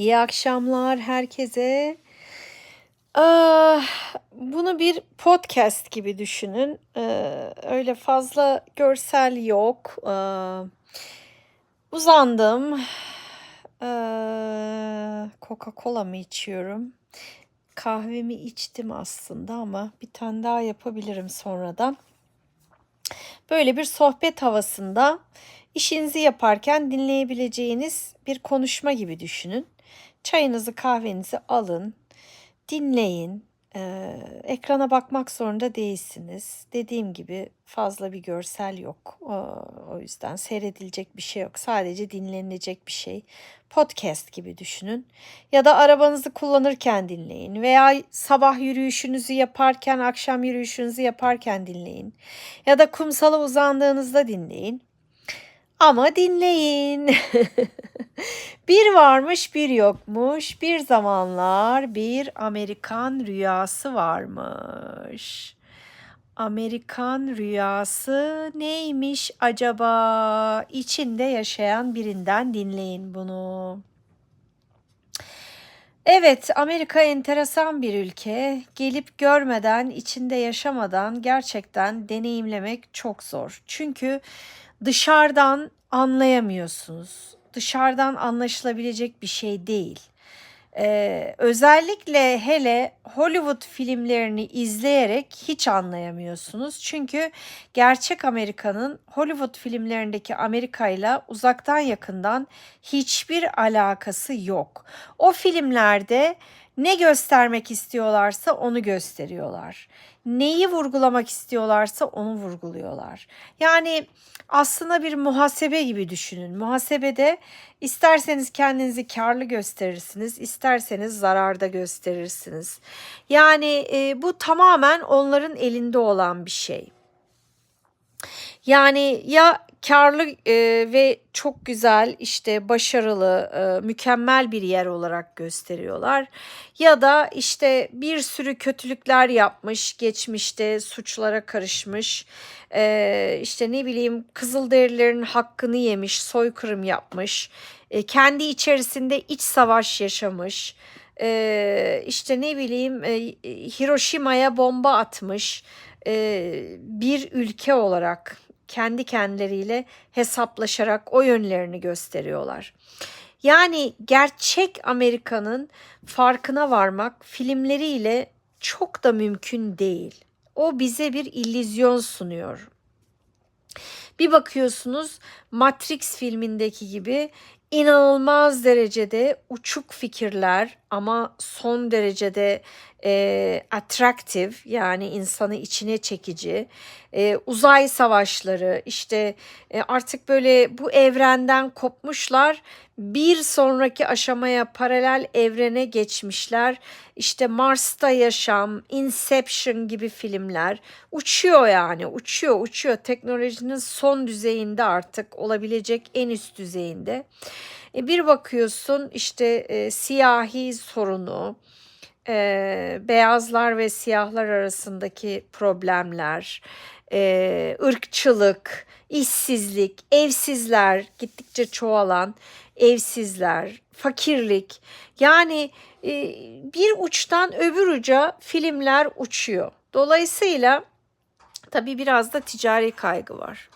İyi akşamlar herkese. Ah, bunu bir podcast gibi düşünün. Ee, öyle fazla görsel yok. Ee, uzandım. Coca-Cola mı içiyorum? Kahvemi içtim aslında ama bir tane daha yapabilirim sonradan. Böyle bir sohbet havasında işinizi yaparken dinleyebileceğiniz bir konuşma gibi düşünün. Çayınızı kahvenizi alın, dinleyin. Ee, ekrana bakmak zorunda değilsiniz. Dediğim gibi fazla bir görsel yok. O, o yüzden seyredilecek bir şey yok. Sadece dinlenilecek bir şey. Podcast gibi düşünün. Ya da arabanızı kullanırken dinleyin. Veya sabah yürüyüşünüzü yaparken, akşam yürüyüşünüzü yaparken dinleyin. Ya da kumsala uzandığınızda dinleyin. Ama dinleyin. bir varmış bir yokmuş. Bir zamanlar bir Amerikan rüyası varmış. Amerikan rüyası neymiş acaba? İçinde yaşayan birinden dinleyin bunu. Evet, Amerika enteresan bir ülke. Gelip görmeden, içinde yaşamadan gerçekten deneyimlemek çok zor. Çünkü dışarıdan anlayamıyorsunuz. Dışarıdan anlaşılabilecek bir şey değil. Ee, özellikle hele Hollywood filmlerini izleyerek hiç anlayamıyorsunuz. Çünkü gerçek Amerika'nın Hollywood filmlerindeki Amerika ile uzaktan yakından hiçbir alakası yok. O filmlerde ne göstermek istiyorlarsa onu gösteriyorlar. Neyi vurgulamak istiyorlarsa onu vurguluyorlar. Yani aslında bir muhasebe gibi düşünün. Muhasebede isterseniz kendinizi karlı gösterirsiniz, isterseniz zararda gösterirsiniz. Yani e, bu tamamen onların elinde olan bir şey. Yani ya karlı e, ve çok güzel işte başarılı e, mükemmel bir yer olarak gösteriyorlar. Ya da işte bir sürü kötülükler yapmış geçmişte suçlara karışmış e, işte ne bileyim Kızılderililerin hakkını yemiş soykırım yapmış e, kendi içerisinde iç savaş yaşamış e, işte ne bileyim e, Hiroşima'ya bomba atmış e, bir ülke olarak kendi kendileriyle hesaplaşarak o yönlerini gösteriyorlar. Yani gerçek Amerika'nın farkına varmak filmleriyle çok da mümkün değil. O bize bir illüzyon sunuyor. Bir bakıyorsunuz Matrix filmindeki gibi inanılmaz derecede uçuk fikirler ama son derecede e, attractive yani insanı içine çekici e, uzay savaşları işte e, artık böyle bu evrenden kopmuşlar bir sonraki aşamaya paralel evrene geçmişler. İşte Mars'ta yaşam Inception gibi filmler. Uçuyor yani uçuyor uçuyor. Teknolojinin son düzeyinde artık olabilecek en üst düzeyinde e, bir bakıyorsun işte e, siyahi sorunu e, beyazlar ve siyahlar arasındaki problemler, e, ırkçılık, işsizlik, evsizler, gittikçe çoğalan evsizler, fakirlik. Yani e, bir uçtan öbür uca filmler uçuyor. Dolayısıyla tabii biraz da ticari kaygı var.